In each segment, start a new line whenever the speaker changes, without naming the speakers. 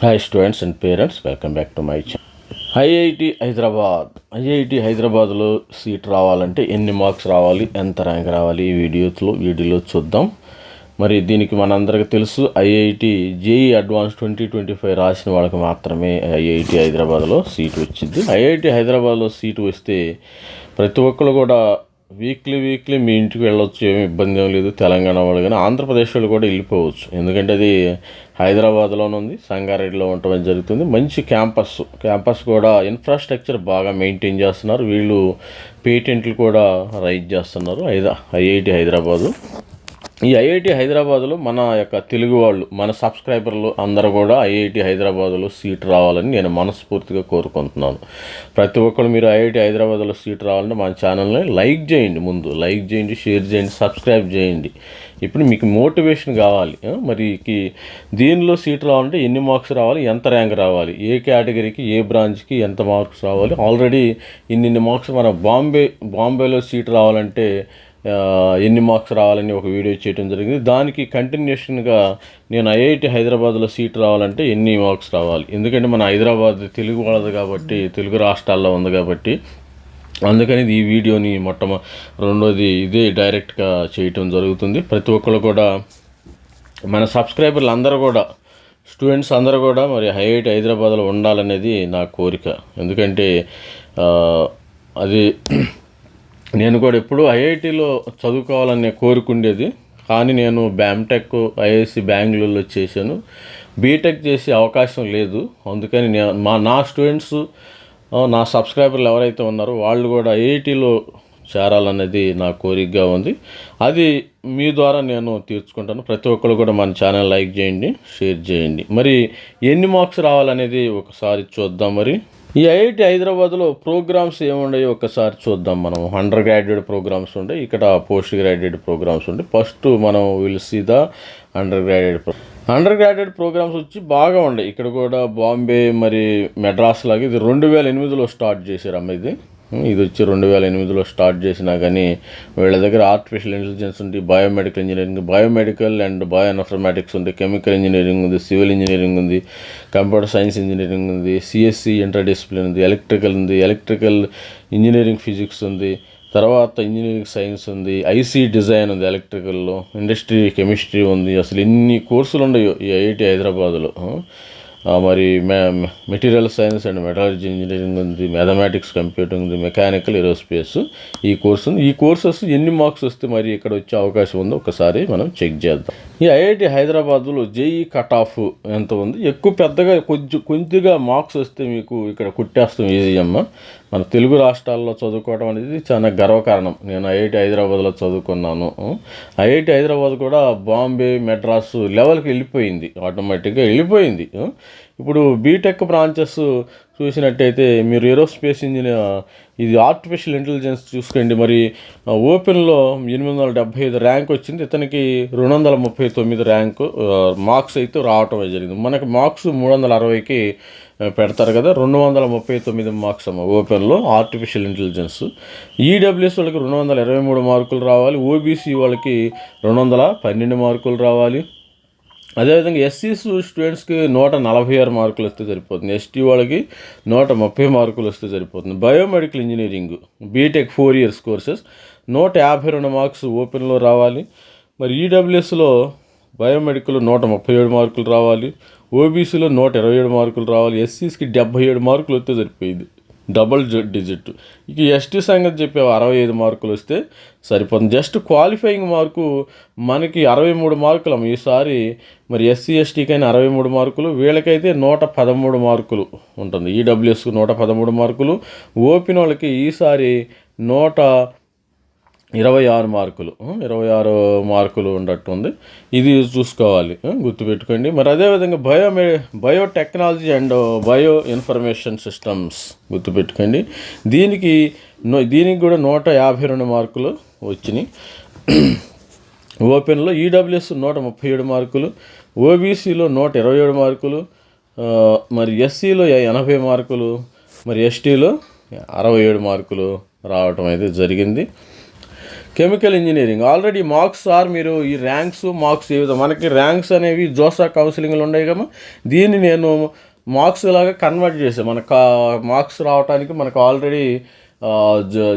Hi students and parents welcome back to my channel IIT Hyderabad IIT హైదరాబాద్లో seat రావాలంటే ఎన్ని marks రావాలి ఎంత ర్యాంక్ రావాలి ఈ వీడియోలో వీడియోలో చూద్దాం. మరి దీనికి మనందరికీ తెలుసు IIT JEE advance twenty twenty five రాసిన వాళ్ళకి మాత్రమే ఐఐటి హైదరాబాద్లో సీట్ వచ్చింది. ఐఐటి హైదరాబాద్లో సీటు వస్తే ప్రతి ఒక్కరు కూడా వీక్లీ వీక్లీ మీ ఇంటికి వెళ్ళొచ్చు ఏమి ఇబ్బంది ఏం లేదు తెలంగాణ వాళ్ళు కానీ ఆంధ్రప్రదేశ్ వాళ్ళు కూడా వెళ్ళిపోవచ్చు. ఎందుకంటే అది హైదరాబాద్లోనే ఉంది సంగారెడ్డిలో ఉండటం జరుగుతుంది. మంచి క్యాంపస్ క్యాంపస్ కూడా ఇన్ఫ్రాస్ట్రక్చర్ బాగా మెయింటైన్ చేస్తున్నారు. వీళ్ళు పేటెంట్లు కూడా రైజ్ చేస్తున్నారు. ఐదా ఐఐటి హైదరాబాదు. ఈ ఐఐటి హైదరాబాద్లో మన యొక్క తెలుగు వాళ్ళు మన సబ్స్క్రైబర్లు అందరూ కూడా ఐఐటి హైదరాబాద్లో సీట్ రావాలని నేను మనస్ఫూర్తిగా కోరుకుంటున్నాను. ప్రతి ఒక్కరు మీరు ఐఐటి హైదరాబాద్లో సీట్ రావాలంటే మన ఛానల్ని లైక్ చేయండి ముందు. లైక్ చేయండి షేర్ చేయండి సబ్స్క్రైబ్ చేయండి. ఇప్పుడు మీకు మోటివేషన్ కావాలి మరి దీనిలో సీట్ రావాలంటే ఎన్ని మార్క్స్ రావాలి ఎంత ర్యాంక్ రావాలి ఏ కేటగిరీకి ఏ బ్రాంచ్కి ఎంత మార్క్స్ రావాలి. ఆల్రెడీ ఇన్నిన్ని మార్క్స్ మన బాంబే బాంబేలో సీట్ రావాలంటే ఎన్ని మార్క్స్ రావాలని ఒక వీడియో చేయడం జరిగింది. దానికి కంటిన్యూషన్గా నేను ఐఐటి హైదరాబాద్లో సీట్ రావాలంటే ఎన్ని మార్క్స్ రావాలి? ఎందుకంటే మన హైదరాబాద్ తెలుగు వాళ్ళది కాబట్టి తెలుగు రాష్ట్రాల్లో ఉంది కాబట్టి అందుకని ఈ వీడియోని మొట్టమ రెండోది ఇదే డైరెక్ట్గా చేయటం జరుగుతుంది. ప్రతి ఒక్కరు కూడా మన సబ్స్క్రైబర్లు అందరూ కూడా స్టూడెంట్స్ అందరూ కూడా మరి ఐఐటి హైదరాబాద్లో ఉండాలనేది నా కోరిక. ఎందుకంటే అది నేను కూడా ఎప్పుడు ఐఐటిలో చదువుకోవాలనే కోరుకుండేది. కానీ నేను బ్యామ్టెక్ ఐఐసి బెంగళూరులో చేశాను. బీటెక్ చేసే అవకాశం లేదు. అందుకని నేను మా నా స్టూడెంట్స్ నా సబ్స్క్రైబర్లు ఎవరైతే ఉన్నారో వాళ్ళు కూడా ఐఐటీలో చేరాలనేది నా కోరికగా ఉంది. అది మీ ద్వారా నేను తీర్చుకుంటాను. ప్రతి ఒక్కరు కూడా మన ఛానల్ లైక్ చేయండి షేర్ చేయండి. మరి ఎన్ని మార్క్స్ రావాలనేది ఒకసారి చూద్దాం మరి. ఈ ఐఐటి హైదరాబాద్లో ప్రోగ్రామ్స్ ఏముండయో ఒకసారి చూద్దాం మనం. అండర్ గ్రాడ్యుయేట్ ప్రోగ్రామ్స్ ఉంటాయి ఇక్కడ పోస్ట్ గ్రాడ్యుయేట్ ప్రోగ్రామ్స్ ఉంటాయి ఫస్ట్ మనం will see the under graduate pro under graduate programmes వచ్చి బాగా ఉన్నాయి. ఇక్కడ కూడా బాంబే మరి మెడ్రాస్ లాగా ఇది రెండు వేల ఎనిమిదిలో స్టార్ట్ చేశారు అమ్మ ఇది. ఇది వచ్చి రెండు వేల ఎనిమిదిలో స్టార్ట్ చేసినా కానీ వీళ్ళ దగ్గర ఆర్టిఫిషియల్ ఇంటెలిజెన్స్ ఉంది biomedical engineering biomedical and bio informatics ఉంది కెమికల్ ఇంజనీరింగ్ ఉంది సివిల్ ఇంజనీరింగ్ ఉంది కంప్యూటర్ సైన్స్ ఇంజనీరింగ్ ఉంది సిఎస్సి ఇంటర్ డిసిప్లిన్ ఉంది ఎలక్ట్రికల్ ఉంది ఎలక్ట్రికల్ ఇంజనీరింగ్ ఫిజిక్స్ ఉంది. తర్వాత ఇంజనీరింగ్ సైన్స్ ఉంది ఐసీ డిజైన్ ఉంది ఎలక్ట్రికల్లో ఇండస్ట్రీ కెమిస్ట్రీ ఉంది. అసలు ఎన్ని కోర్సులు ఉన్నాయో ఈ ఐఐటి హైదరాబాద్లో. మరి మే material science and metallurgy engineering ఉంది మ్యాథమెటిక్స్ కంప్యూటింగ్ ఉంది మెకానికల్ ఏరోస్పేస్ ఈ కోర్సు ఉంది. ఈ కోర్సెస్ ఎన్ని మార్క్స్ వస్తే మరి ఇక్కడ వచ్చే అవకాశం ఉందో ఒకసారి మనం చెక్ చేద్దాం. ఈ ఐఐటి హైదరాబాద్లో జేఈ కట్ ఆఫ్ ఎంత ఉంది? ఎక్కువ పెద్దగా కొంచెం కొద్దిగా మార్క్స్ వస్తే మీకు ఇక్కడ కుట్టేస్తాం ఈజీ అమ్మ మన తెలుగు రాష్ట్రాల్లో చదువుకోవడం అనేది చాలా గర్వకారణం. నేను ఐఐటి హైదరాబాద్లో చదువుకున్నాను. ఐఐటి హైదరాబాద్ కూడా బాంబే మెడ్రాస్ లెవెల్కి వెళ్ళిపోయింది. ఆటోమేటిక్గా వెళ్ళిపోయింది. ఇప్పుడు బీటెక్ బ్రాంచెస్ చూసినట్టయితే మీరు ఏరోస్పేస్ ఇంజనీర్ ఇది ఆర్టిఫిషియల్ ఇంటెలిజెన్స్ చూసుకోండి. మరి ఓపెన్లో ఎనిమిది వందల డెబ్బై ఐదు ర్యాంక్ వచ్చింది. ఇతనికి రెండు వందల ముప్పై తొమ్మిది ర్యాంకు మార్క్స్ అయితే రావటం జరిగింది. మనకి మార్క్స్ మూడు వందల అరవైకి పెడతారు కదా. రెండు వందల ముప్పై తొమ్మిది మార్క్స్ అమ్మ ఓపెన్లో ఆర్టిఫిషియల్ ఇంటెలిజెన్స్ ఈడబ్ల్యూఎస్ వాళ్ళకి రెండు వందల ఇరవై మూడు మార్కులు రావాలి. ఓబీసీ వాళ్ళకి రెండు వందల పన్నెండు మార్కులు రావాలి. అదేవిధంగా ఎస్సీస్ స్టూడెంట్స్కి నూట నలభై ఆరు మార్కులు వస్తే సరిపోతుంది. ఎస్టీ వాళ్ళకి నూట ముప్పై మార్కులు వస్తే సరిపోతుంది. Biomedical engineering BTech four years courses నూట యాభై రెండు మార్క్స్ ఓపెన్లో రావాలి. మరి ఈడబ్ల్యూఎస్లో బయోమెడికల్ నూట ముప్పై ఏడు మార్కులు రావాలి. ఓబీసీలో నూట ఇరవై ఏడు మార్కులు రావాలి. ఎస్సీస్కి డెబ్బై ఏడు మార్కులు వస్తే సరిపోయింది. Double digit. ఇక ఎస్టీ సంగతి చెప్పే అరవై ఐదు మార్కులు వస్తే సరిపోతుంది. జస్ట్ క్వాలిఫైయింగ్ మార్కు మనకి అరవై మూడు మార్కులు. ఈసారి మరి ఎస్సీ ఎస్టీకైనా అరవై మూడు మార్కులు వీళ్ళకైతే నూట పదమూడు మార్కులు ఉంటుంది. ఈడబ్ల్యూఎస్కు నూట పదమూడు మార్కులు. ఓపెన్ వాళ్ళకి ఈసారి నూట ఇరవై ఆరు మార్కులు ఇరవై ఆరు మార్కులు ఉండట్టుంది ఇది చూసుకోవాలి గుర్తుపెట్టుకోండి. మరి అదేవిధంగా bio biotechnology and bio information systems గుర్తుపెట్టుకోండి. దీనికి నో- దీనికి కూడా నూట యాభై రెండు మార్కులు వచ్చినాయి. ఓపెన్లో ఈడబ్ల్యూఎస్ నూట ముప్పై ఏడు మార్కులు ఓబీసీలో నూట ఇరవై ఏడు మార్కులు మరి ఎస్సీలో ఎనభై మార్కులు మరి ఎస్టీలో అరవై ఏడు మార్కులు రావటం అయితే జరిగింది. Chemical engineering. ఆల్రెడీ మార్క్స్ ఆర్ మీరు ఈ ర్యాంక్స్ మార్క్స్ ఏ విధంగా మనకి ర్యాంక్స్ అనేవి జోసా కౌన్సిలింగ్లు ఉన్నాయి కదా దీన్ని నేను మార్క్స్ లాగా కన్వర్ట్ చేశాను మనకు మార్క్స్ రావడానికి మనకు already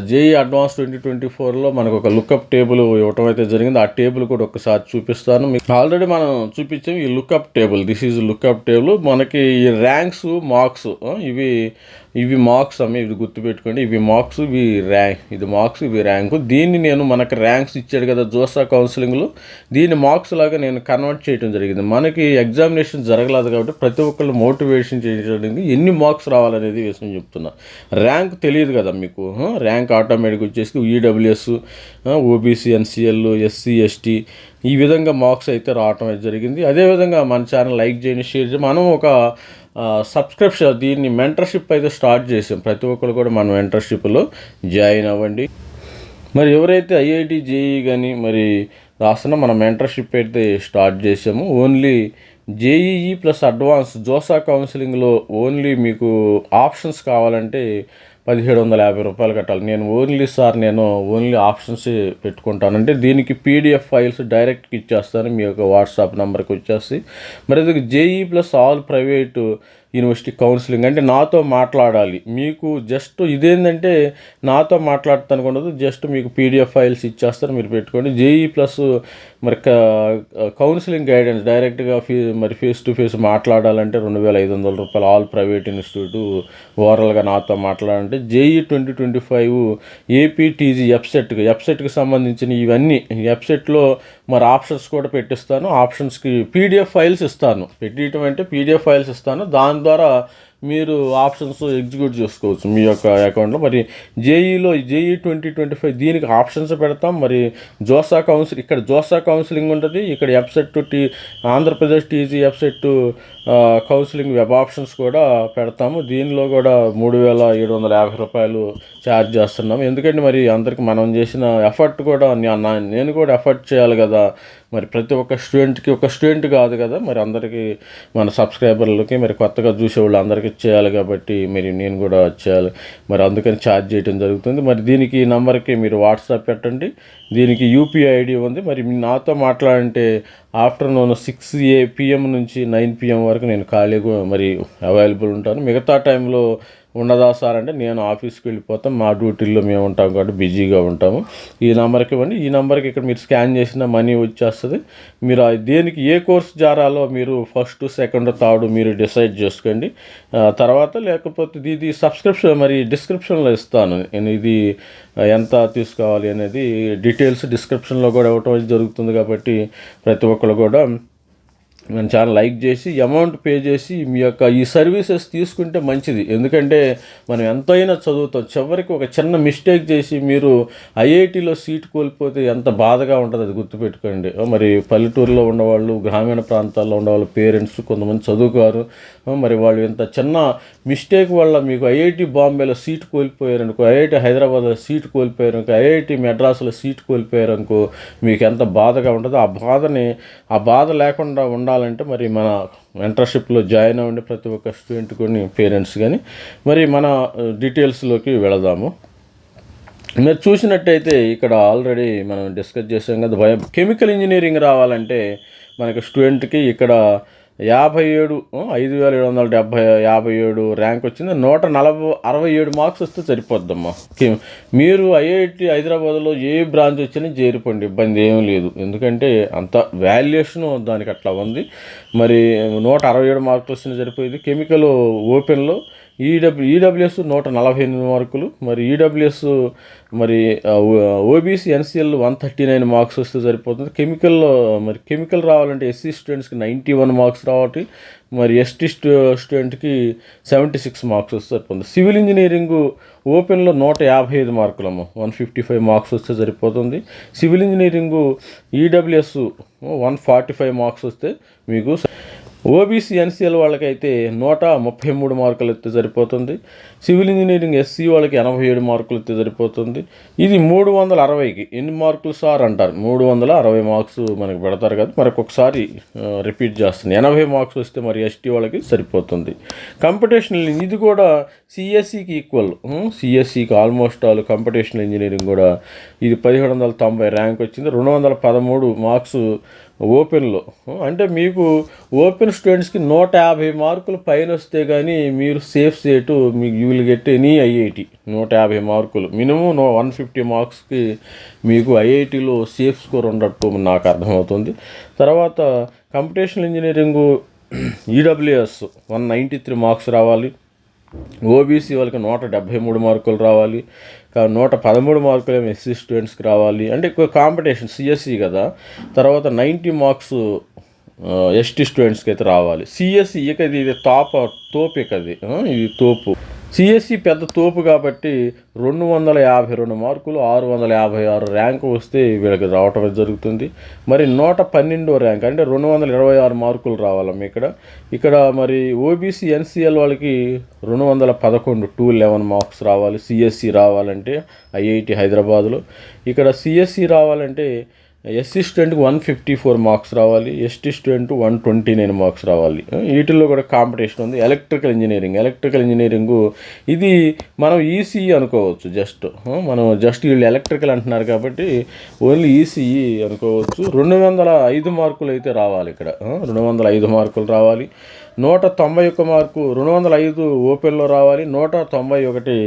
JEE advance twenty twenty ఫోర్లో మనకు ఒక లుకప్ టేబుల్ ఇవ్వటం అయితే జరిగింది. ఆ టేబుల్ కూడా ఒకసారి చూపిస్తాను. మీకు ఆల్రెడీ మనం చూపించాం ఈ lookup table this is lookup table మనకి ఈ ర్యాంక్స్ మార్క్స్ ఇవి ఇవి మార్క్స్ అమ్మ ఇది గుర్తుపెట్టుకోండి. ఇవి మార్క్స్ ఇవి ర్యాంక్ ఇది మార్క్స్ ఇవి ర్యాంకు. దీన్ని నేను మనకు ర్యాంక్స్ ఇచ్చాడు కదా జోసా కౌన్సిలింగ్లో. దీన్ని మార్క్స్ లాగా నేను కన్వర్ట్ చేయడం జరిగింది. మనకి ఎగ్జామినేషన్ జరగలేదు కాబట్టి ప్రతి ఒక్కళ్ళు మోటివేషన్ చేయడానికి ఎన్ని మార్క్స్ రావాలనేది విషయం చెప్తున్నా. ర్యాంక్ తెలియదు కదా మీకు. ర్యాంక్ ఆటోమేటిక్ వచ్చేసి EWS OBC NCL SC ST ఈ విధంగా మార్క్స్ అయితే రావటం అయితే జరిగింది. అదేవిధంగా మన ఛానల్ లైక్ చేయండి షేర్ చేయండి. మనం ఒక సబ్స్క్రిప్షన్ దీన్ని మెంటర్షిప్ అయితే స్టార్ట్ చేసాం. ప్రతి ఒక్కరు కూడా మన మెంటర్షిప్లో జాయిన్ అవ్వండి. మరి ఎవరైతే ఐఐటి జేఈ కానీ మరి రాస్తున్న మన మెంటర్షిప్ అయితే స్టార్ట్ చేసాము. Only JEE plus advance JoSAA కౌన్సిలింగ్లో ఓన్లీ మీకు ఆప్షన్స్ కావాలంటే పదిహేడు వందల యాభై రూపాయలు కట్టాలి. నేను ఓన్లీ సార్ నేను ఓన్లీ ఆప్షన్స్ పెట్టుకుంటానంటే దీనికి పీడిఎఫ్ ఫైల్స్ డైరెక్ట్గా ఇచ్చేస్తాను. మీ యొక్క వాట్సాప్ నెంబర్కి వచ్చేసి మరి అది JEE plus all private university counselling అంటే నాతో మాట్లాడాలి. మీకు జస్ట్ ఇదేంటంటే నాతో మాట్లాడతాను ఉండదు జస్ట్ మీకు పీడిఎఫ్ ఫైల్స్ ఇచ్చేస్తారు మీరు పెట్టుకోండి. జేఈ ప్లస్ మరి కౌన్సిలింగ్ గైడెన్స్ డైరెక్ట్గా ఫీ మరి ఫేస్ టు ఫేస్ మాట్లాడాలంటే రెండు వేల ఐదు వందల రూపాయలు ఆల్ ప్రైవేట్ ఇన్స్టిట్యూట్ ఓవరాల్గా నాతో మాట్లాడాలంటే JEE twenty twenty five APTG ఎఫ్సెట్కి ఎఫ్సెట్కి సంబంధించిన ఇవన్నీ ఎఫ్సెట్లో మరి ఆప్షన్స్ కూడా పెట్టిస్తాను. ఆప్షన్స్కి పీడిఎఫ్ ఫైల్స్ ఇస్తాను. పెట్టియటం అంటే పీడిఎఫ్ ఫైల్స్ ఇస్తాను. దాని ద్వారా మీరు ఆప్షన్స్ ఎగ్జిక్యూట్ చేసుకోవచ్చు మీ యొక్క అకౌంట్లో మరి జేఈలో జేఈ ట్వంటీ ట్వంటీ ఫైవ్ దీనికి ఆప్షన్స్ పెడతాం. మరి జోసా కౌన్సిల్ ఇక్కడ జోసా కౌన్సిలింగ్ ఉంటుంది. ఇక్కడ వెబ్సెట్ tea Andhra Pradesh TG వెబ్సెట్ counselling web options కూడా పెడతాము. దీనిలో కూడా మూడు వేల ఏడు వందల యాభై రూపాయలు ఛార్జ్ చేస్తున్నాము ఎందుకంటే మరి అందరికి మనం చేసిన ఎఫర్ట్ కూడా నా- నేను కూడా ఎఫర్ట్ చేయాలి కదా. మరి ప్రతి ఒక్క స్టూడెంట్కి ఒక స్టూడెంట్ కాదు కదా మరి అందరికీ మన సబ్స్క్రైబర్లకి మరి కొత్తగా చూసేవాళ్ళు అందరికీ చేయాలి కాబట్టి మరి నేను కూడా చేయాలి. మరి అందుకని ఛార్జ్ చేయడం జరుగుతుంది. మరి దీనికి ఈ నంబర్కి మీరు వాట్సాప్ పెట్టండి. దీనికి యూపీఐ ఐడి ఉంది. మరి నాతో మాట్లాడంటే ఆఫ్టర్నూన్ సిక్స్ ఏ పిఎం నుంచి నైన్ పిఎం వరకు నేను ఖాళీగా మరి అవైలబుల్ ఉంటాను. మిగతా టైంలో ఉండదా సార్ అంటే నేను ఆఫీస్కి వెళ్ళిపోతాం మా డ్యూటీల్లో మేము ఉంటాం కాబట్టి బిజీగా ఉంటాము. ఈ నెంబర్కి ఇవ్వండి. ఈ నెంబర్కి ఇక్కడ మీరు స్కాన్ చేసిన మనీ వచ్చేస్తుంది. మీరు దేనికి ఏ కోర్స్ జారాలో మీరు ఫస్ట్ సెకండ్ థర్డ్ మీరు డిసైడ్ చేసుకోండి. తర్వాత లేకపోతే ఇది సబ్స్క్రిప్షన్ మరి డిస్క్రిప్షన్లో ఇస్తాను. నేను ఇది ఎంత తీసుకోవాలి అనేది డీటెయిల్స్ డిస్క్రిప్షన్లో కూడా ఇవ్వటం జరుగుతుంది కాబట్టి ప్రతి ఒక్కరు కూడా మన ఛానల్ లైక్ చేసి అమౌంట్ పే చేసి మీ యొక్క ఈ సర్వీసెస్ తీసుకుంటే మంచిది. ఎందుకంటే మనం ఎంతైనా చదువుతాం. చివరికి ఒక చిన్న మిస్టేక్ చేసి మీరు ఐఐటిలో సీట్ కోల్పోతే ఎంత బాధగా ఉంటుంది అది గుర్తుపెట్టుకోండి. మరి పల్లెటూరులో ఉన్నవాళ్ళు గ్రామీణ ప్రాంతాల్లో ఉన్నవాళ్ళు పేరెంట్స్ కొంతమంది చదువుకారు. మరి వాళ్ళు ఇంత చిన్న మిస్టేక్ వల్ల మీకు ఐఐటి బాంబేలో సీట్ కోల్పోయారనుకో ఐఐటి హైదరాబాద్లో సీట్ కోల్పోయారనుకో ఐఐటి మెడ్రాస్లో సీట్ కోల్పోయారనుకో మీకు ఎంత బాధగా ఉంటుందో ఆ బాధని ఆ బాధ లేకుండా ఉండాలంటే మరి మన మెంటర్షిప్లో జాయిన్ అవ్వండి ప్రతి ఒక్క స్టూడెంట్ కానీ పేరెంట్స్ కానీ మరి మన డీటెయిల్స్లోకి వెళదాము. మీరు చూసినట్టయితే ఇక్కడ ఆల్రెడీ మనం డిస్కస్ చేసాం కదా భయం కెమికల్ ఇంజనీరింగ్ రావాలంటే మనకి స్టూడెంట్కి ఇక్కడ యాభై ఏడు ఐదు వేల ఏడు వందల డెబ్భై యాభై ఏడు ర్యాంక్ వచ్చింది. నూట నలభై అరవై ఏడు మార్క్స్ వస్తే సరిపోద్దమ్మా. మీరు ఐఐటి హైదరాబాద్లో ఏ బ్రాంచ్ వచ్చినా చేరిపోండి ఇబ్బంది ఏమీ లేదు. ఎందుకంటే అంత వాల్యుయేషన్ దానికి అట్లా ఉంది. మరి నూట అరవై ఏడు మార్కులు వచ్చినా సరిపోయింది కెమికల్ ఓపెన్లో ఈడబ్ల్యూ ఈడబ్ల్యూఎస్ నూట నలభై ఎనిమిది మార్కులు మరి ఈడబ్ల్యూఎస్ మరి OBC NCL one thirty nine marks వస్తే సరిపోతుంది. కెమికల్ మరి కెమికల్ రావాలంటే ఎస్సీ స్టూడెంట్స్కి నైంటీ వన్ మార్క్స్ రావాలి. మరి ఎస్టీ స్టూ స్టూడెంట్కి సెవెంటీ సిక్స్ మార్క్స్ వస్తే సరిపోతుంది. సివిల్ ఇంజనీరింగ్ ఓపెన్లో నూట యాభై ఐదు మార్కులమ్మ వన్ ఫిఫ్టీ ఫైవ్ మార్క్స్ వస్తే సరిపోతుంది. Civil engineering EWS one forty five marks వస్తే మీకు ఓబీసీ ఎన్సీఎల్ వాళ్ళకైతే నూట ముప్పై మూడు మార్కులు ఎత్తే సరిపోతుంది. సివిల్ ఇంజనీరింగ్ ఎస్సీ వాళ్ళకి ఎనభై ఏడు మార్కులు ఎత్తే సరిపోతుంది. ఇది మూడు వందల అరవైకి ఎన్ని మార్కులు సార్ అంటారు? మూడు వందల అరవై మార్క్స్ మనకి పెడతారు కదా. మనకు ఒకసారి రిపీట్ చేస్తుంది. ఎనభై మార్క్స్ వస్తే మరి ఎస్టీ వాళ్ళకి సరిపోతుంది. కంపిటీషన్ ఇది కూడా సిఎస్సికి ఈక్వల్. సిఎస్సికి ఆల్మోస్ట్ ఆల్ కంపిటీషనల్ ఇంజనీరింగ్ కూడా ఇది పదిహేడు వందల తొంభై ర్యాంక్ వచ్చింది. రెండు వందల పదమూడు మార్క్స్ ఓపెన్లో. అంటే మీకు ఓపెన్ స్టూడెంట్స్కి నూట యాభై మార్కులు పైన వస్తే కానీ మీరు సేఫ్ సేటు మీకు you will get any IIT. నూట యాభై మార్కులు. మినిమం నో వన్ ఫిఫ్టీ మార్క్స్కి మీకు ఐఐటిలో సేఫ్ స్కోర్ ఉండట్టు నాకు అర్థమవుతుంది. తర్వాత computational engineering EWS one ninety three marks రావాలి. ఓబీసీ వాళ్ళకి నూట డెబ్భై మూడు మార్కులు రావాలి. నూట పదమూడు మార్కులు ఏమో ఎస్సీ స్టూడెంట్స్కి రావాలి. అంటే కాంపిటీషన్ సిఎస్సి కదా. తర్వాత నైంటీ మార్క్స్ ఎస్టీ స్టూడెంట్స్కి అయితే రావాలి. సిఎస్సి ఇక ఇది టాప్ తోపు ఇక అది ఇది తోపు. సిఎస్సి పెద్ద తోపు కాబట్టి రెండు వందల యాభై రెండు మార్కులు ఆరు వందల యాభై ఆరు ర్యాంకు వస్తే వీళ్ళకి రావటం జరుగుతుంది. మరి నూట పన్నెండో ర్యాంక్ అంటే రెండు వందల ఇరవై ఆరు మార్కులు రావాలమ్మ ఇక్కడ. ఇక్కడ మరి ఓబీసీ ఎన్సీఎల్ వాళ్ళకి రెండు వందల పదకొండు టూ లెవెన్ మార్క్స్ రావాలి. సిఎస్సి రావాలంటే ఐఐటి హైదరాబాద్లో. ఇక్కడ సిఎస్సి రావాలంటే ఎస్సీ స్టూడెంట్కి వన్ ఫిఫ్టీ ఫోర్ మార్క్స్ రావాలి ST student one twenty nine marks రావాలి. వీటిల్లో కూడా కాంపిటీషన్ ఉంది. ఎలక్ట్రికల్ ఇంజనీరింగ్ ఎలక్ట్రికల్ ఇంజనీరింగ్ ఇది మనం ఈసీఈ అనుకోవచ్చు జస్ట్ మనం జస్ట్ వీళ్ళు ఎలక్ట్రికల్ అంటున్నారు కాబట్టి ఓన్లీ ఈసీఈ అనుకోవచ్చు. రెండు వందల ఐదు మార్కులు అయితే రావాలి ఇక్కడ. రెండు వందల ఐదు మార్కులు రావాలి. నూట తొంభై ఒక్క మార్కు రెండు వందల ఐదు ఓపెన్లో రావాలి. నూట తొంభై ఒకటి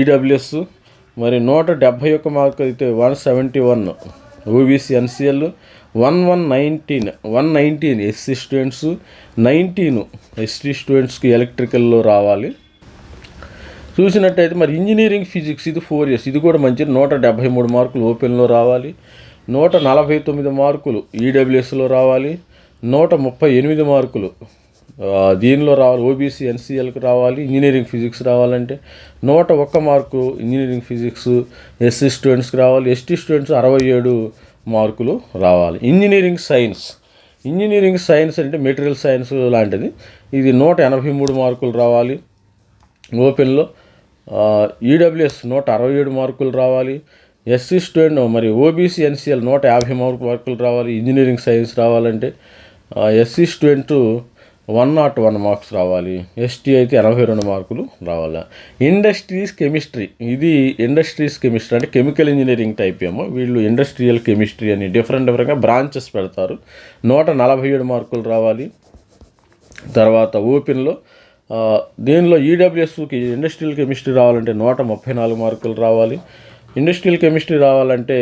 ఈడబ్ల్యూఎస్ మరి నూట డెబ్భై ఒక్క మార్కు అయితే one seventy one OBC NCL one one nineteen one nineteen SC students nineteen ST స్టూడెంట్స్కి ఎలక్ట్రికల్లో రావాలి. చూసినట్టయితే మరి ఇంజనీరింగ్ ఫిజిక్స్ ఇది ఫోర్ ఇయర్స్ ఇది కూడా మంచిది. నూట డెబ్భై మూడు మార్కులు ఓపెన్లో రావాలి. నూట నలభై తొమ్మిది మార్కులు ఈడబ్ల్యూఎస్లో రావాలి. నూట ముప్పై ఎనిమిది మార్కులు దీనిలో రావాలి ఓబీసీ ఎన్సీఎల్కి రావాలి ఇంజనీరింగ్ ఫిజిక్స్ రావాలంటే నూట ఒక్క మార్కు ఇంజనీరింగ్ ఫిజిక్స్ ఎస్సీ స్టూడెంట్స్కి రావాలి ఎస్టీ స్టూడెంట్స్ అరవై ఏడు మార్కులు రావాలి. ఇంజనీరింగ్ సైన్స్ ఇంజనీరింగ్ సైన్స్ అంటే మెటీరియల్ సైన్స్ లాంటిది. ఇది నూట ఎనభై మూడు మార్కులు రావాలి. ఓపెన్లో ఈడబ్ల్యూఎస్ నూట అరవై ఏడు మార్కులు రావాలి. ఎస్సీ స్టూడెంట్ మరి ఓబీసీ ఎన్సీఎల్ నూట యాభై మార్కు మార్కులు రావాలి. ఇంజనీరింగ్ సైన్స్ రావాలంటే SC student one not one marks రావాలి. ఎస్టీ అయితే ఎనభై రెండు మార్కులు రావాలి? ఇండస్ట్రీస్ కెమిస్ట్రీ ఇది ఇండస్ట్రీస్ కెమిస్ట్రీ అంటే కెమికల్ ఇంజనీరింగ్ టైప్ ఏమో. వీళ్ళు ఇండస్ట్రియల్ కెమిస్ట్రీ అని డిఫరెంట్ డిఫరెంట్గా బ్రాంచెస్ పెడతారు. నూట నలభై ఏడు మార్కులు రావాలి. తర్వాత ఓపెన్లో దీనిలో ఈడబ్ల్యూఎస్కి ఇండస్ట్రియల్ కెమిస్ట్రీ రావాలంటే నూట ముప్పై నాలుగు మార్కులు రావాలి. ఇండస్ట్రియల్ కెమిస్ట్రీ రావాలంటే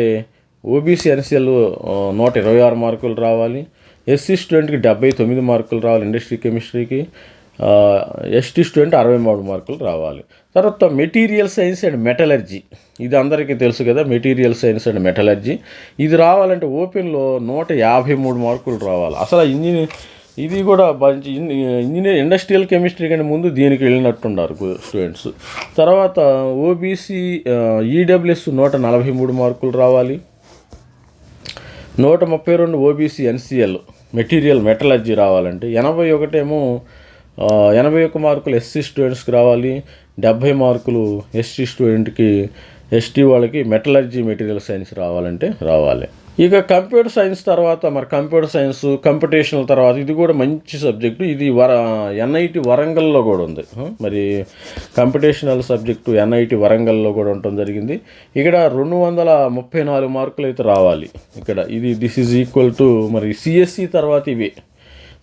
ఓబీసీ ఎన్సీఎల్ నూట ఇరవై ఆరు మార్కులు రావాలి. ఎస్సీ స్టూడెంట్కి డెబ్బై తొమ్మిది మార్కులు రావాలి ఇండస్ట్రీ కెమిస్ట్రీకి. ఎస్టీ స్టూడెంట్ అరవై మూడు మార్కులు రావాలి. తర్వాత మెటీరియల్ సైన్స్ అండ్ మెటలర్జీ. ఇది అందరికీ తెలుసు కదా మెటీరియల్ సైన్స్ అండ్ మెటలర్జీ. ఇది రావాలంటే ఓపెన్లో నూట యాభై మూడు మార్కులు రావాలి. అసలు ఇంజనీర్ ఇది కూడా మంచి ఇంజనీర్ ఇండస్ట్రియల్ కెమిస్ట్రీ కంటే ముందు దీనికి వెళ్ళినట్టున్నారు స్టూడెంట్స్. తర్వాత ఓబీసీ ఈడబ్ల్యూఎస్ నూట నలభై మూడు మార్కులు రావాలి. నూట ముప్పై రెండు ఓబీసీ ఎన్సీఎల్ మెటీరియల్ మెటలర్జీ రావాలంటే ఎనభై ఒకటేమో ఎనభై ఒక్క మార్కులు ఎస్సీ స్టూడెంట్స్కి రావాలి డెబ్భై మార్కులు ఎస్టీ స్టూడెంట్కి ఎస్టీ వాళ్ళకి మెటలర్జీ మెటీరియల్ సైన్స్ రావాలంటే రావాలి. ఇక కంప్యూటర్ సైన్స్ తర్వాత మరి కంప్యూటర్ సైన్స్ కంపిటీషనల్ తర్వాత ఇది కూడా మంచి సబ్జెక్టు. ఇది వర ఎన్ఐటి వరంగల్లో కూడా ఉంది. మరి కంపిటీషనల్ సబ్జెక్టు ఎన్ఐటి వరంగల్లో కూడా ఉండటం జరిగింది. ఇక్కడ రెండు వందల ముప్పై నాలుగు మార్కులు అయితే రావాలి. ఇక్కడ ఇది దిస్ ఈజ్ ఈక్వల్ టు మరి సిఎస్సి తర్వాత ఇవి.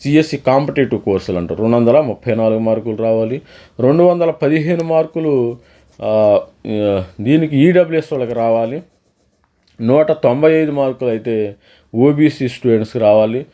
సిఎస్సి కాంపిటేటివ్ కోర్సులు అంటారు. రెండు వందల ముప్పై నాలుగు మార్కులు రావాలి. రెండు వందల పదిహేను మార్కులు దీనికి ఈడబ్ల్యూఎస్ వాళ్ళకి రావాలి. నూట తొంభై ఐదు మార్కులు అయితే ఓబీసీ స్టూడెంట్స్కి రావాలి.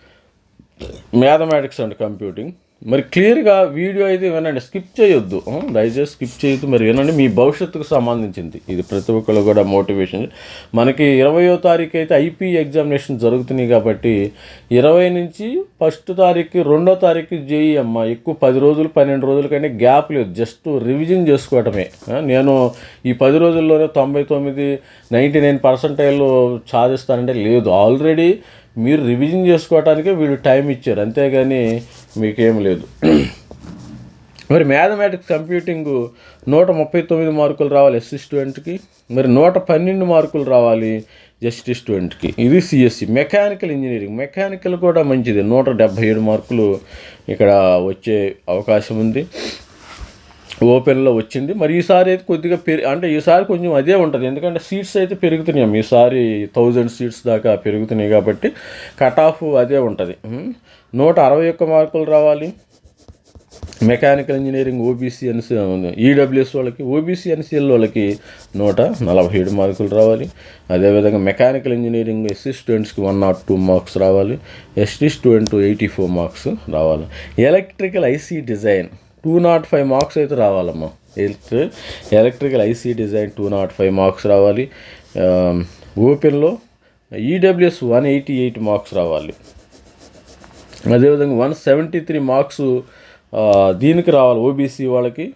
Mathematics and computing. మరి క్లియర్గా వీడియో అయితే వినండి. స్కిప్ చేయొద్దు. దయచేసి స్కిప్ చేయొద్దు. మరి వినండి మీ భవిష్యత్తుకు సంబంధించింది. ఇది ప్రతి ఒక్కరు కూడా మోటివేషన్. మనకి ఇరవయో తారీఖు అయితే ఐపీ ఎగ్జామినేషన్ జరుగుతున్నాయి కాబట్టి ఇరవై నుంచి ఫస్ట్ తారీఖు రెండో తారీఖు జేఈ అమ్మ. ఎక్కువ పది రోజులు పన్నెండు రోజుల కంటే గ్యాప్ లేదు. జస్ట్ రివిజన్ చేసుకోవటమే. నేను ఈ పది రోజుల్లోనే తొంభై తొమ్మిది నైంటీ నైన్ పర్సెంటైల్ సాధిస్తానంటే లేదు. ఆల్రెడీ మీరు రివిజన్ చేసుకోవటానికే వీళ్ళు టైం ఇచ్చారు. అంతేగాని మీకేం లేదు. మరి మ్యాథమెటిక్స్ కంప్యూటింగ్ నూట ముప్పై తొమ్మిది మార్కులు రావాలి ఎస్సీ స్టూడెంట్కి. మరి నూట పన్నెండు మార్కులు రావాలి ఎస్టీ స్టూడెంట్కి. ఇది సిఎస్సి. Mechanical engineering. మెకానికల్ కూడా మంచిది. నూట డెబ్భై ఏడు మార్కులు ఇక్కడ వచ్చే అవకాశం ఉంది. ఓపెన్లో వచ్చింది. మరి ఈసారి అయితే కొద్దిగా పెరి అంటే ఈసారి కొంచెం అదే ఉంటుంది. ఎందుకంటే సీట్స్ అయితే పెరుగుతున్నాయి. ఈసారి థౌజండ్ సీట్స్ దాకా పెరుగుతున్నాయి కాబట్టి కట్ ఆఫ్ అదే ఉంటుంది. నూట అరవై ఒక్క మార్కులు రావాలి. Mechanical engineering OBC NC EWS వాళ్ళకి ఓబీసీ ఎన్సీఎల్ వాళ్ళకి నూట నలభై ఏడు మార్కులు రావాలి. అదేవిధంగా మెకానికల్ ఇంజనీరింగ్ ఎస్సీ స్టూడెంట్స్కి వన్ నాట్ టూ మార్క్స్ రావాలి. ST student eighty four marks రావాలి. Electrical IC design two not five marks అయితే రావాలమ్మా. Electrical IC design two not five marks రావాలి. ఓపెన్లో EWS one eighty eight marks రావాలి. అదేవిధంగా one seventy three marks దీనికి రావాలి OBC వాళ్ళకి.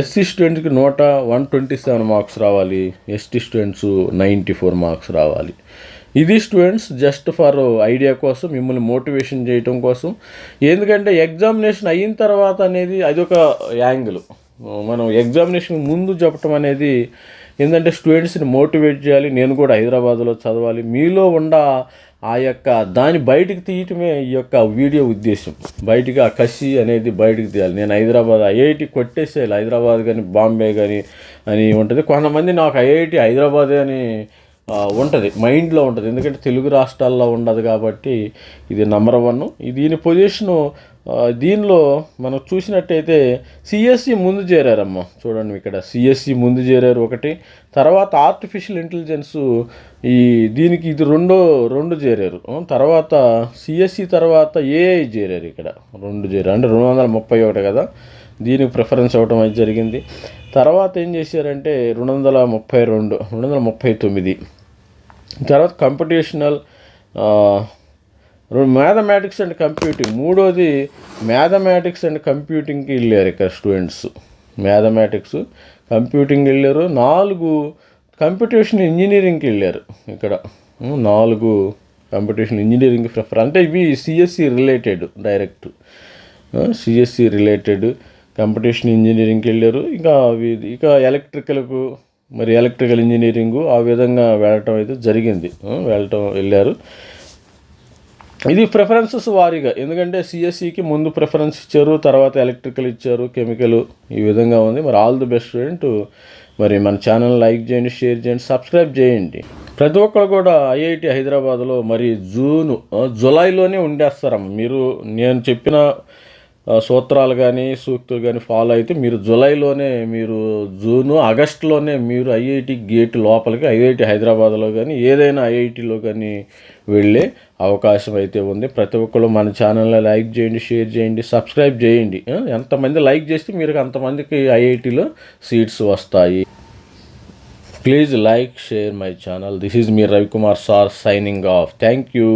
ఎస్సీ స్టూడెంట్కి నూట వన్ ట్వంటీ సెవెన్ మార్క్స్ రావాలి. ST students ninety four marks రావాలి. ఇది స్టూడెంట్స్ జస్ట్ ఫర్ ఐడియా కోసం మిమ్మల్ని మోటివేషన్ చేయటం కోసం. ఎందుకంటే ఎగ్జామినేషన్ అయిన తర్వాత అనేది అదొక యాంగిల్. మనం ఎగ్జామినేషన్ ముందు చెప్పటం అనేది ఏంటంటే స్టూడెంట్స్ని మోటివేట్ చేయాలి. నేను కూడా హైదరాబాద్లో చదవాలి. మీలో ఉండ ఆ యొక్క దాన్ని బయటికి తీయటమే ఈ యొక్క వీడియో ఉద్దేశం. బయటికి ఆ కసి అనేది బయటికి తీయాలి. నేను హైదరాబాద్ ఐఐటి కొట్టేసేయాలి. హైదరాబాద్ కానీ బాంబే కానీ అని ఉంటుంది. కొంతమంది నాకు ఐఐటి హైదరాబాదే అని ఉంటుంది. మైండ్లో ఉంటుంది. ఎందుకంటే తెలుగు రాష్ట్రాల్లో ఉండదు కాబట్టి ఇది నెంబర్ వన్ దీని పొజిషను దీనిలో మనం చూసినట్టయితే సిఎస్సి ముందు చేరారమ్మ. చూడండి ఇక్కడ సిఎస్సి ముందు చేరారు ఒకటి తర్వాత ఆర్టిఫిషియల్ ఇంటెలిజెన్స్ ఈ దీనికి ఇది రెండో రెండు చేరారు. తర్వాత సిఎస్సి తర్వాత ఏఐ చేరారు ఇక్కడ. రెండు చేరారు. అంటే రెండు వందల ముప్పై ఒకటి కదా? దీనికి ప్రిఫరెన్స్ అవ్వడం అయితే జరిగింది. తర్వాత ఏం చేశారంటే రెండు వందల ముప్పై రెండు రెండు వందల ముప్పై తొమ్మిది తర్వాత కంపిటీషనల్ రెండు మ్యాథమెటిక్స్ అండ్ కంప్యూటింగ్. మూడోది మ్యాథమెటిక్స్ అండ్ కంప్యూటింగ్కి వెళ్ళారు ఇక్కడ స్టూడెంట్స్. మ్యాథమెటిక్స్ కంప్యూటింగ్ వెళ్ళారు. నాలుగు కంప్యూటేషన్ ఇంజనీరింగ్కి వెళ్ళారు ఇక్కడ. నాలుగు కంప్యూటేషన్ ఇంజనీరింగ్ ప్రిఫర్ అంటే ఇవి CSC related direct CSC related competition ఇంజనీరింగ్కి వెళ్ళారు. ఇంకా అవి- ఇక ఎలక్ట్రికల్కు మరి ఎలక్ట్రికల్ ఇంజనీరింగు ఆ విధంగా వెళ్ళటం అయితే జరిగింది. వెళ్ళటం వెళ్ళారు. ఇది ప్రిఫరెన్సెస్ వారీగా. ఎందుకంటే సిఎస్సికి ముందు ప్రిఫరెన్స్ ఇచ్చారు తర్వాత ఎలక్ట్రికల్ ఇచ్చారు కెమికల్ ఈ విధంగా ఉంది. మరి ఆల్ ది బెస్ట్ స్టూడెంట్ మరి మన ఛానల్ లైక్ చేయండి షేర్ చేయండి సబ్స్క్రైబ్ చేయండి. ప్రతి ఒక్కరు కూడా ఐఐటి హైదరాబాద్లో మరి జూన్ జులైలోనే జూలైలోనే ఉండేస్తారమ్మ. మీరు నేను చెప్పిన సూత్రాలు కానీ సూక్తులు కానీ ఫాలో అయితే మీరు జూలైలోనే మీరు జూను ఆగస్టులోనే మీరు ఐఐటి గేట్ లోపలికి ఐఐటి హైదరాబాద్లో కానీ ఏదైనా ఐఐటిలో కానీ వెళ్ళే అవకాశం అయితే ఉంది. ప్రతి ఒక్కరు మన ఛానల్లో లైక్ చేయండి షేర్ చేయండి సబ్స్క్రైబ్ చేయండి. ఎంతమంది లైక్ చేస్తే మీరు అంతమందికి ఐఐటిలో సీట్స్ వస్తాయి. Please like share my channel this is me Ravikumar sir signing off thank you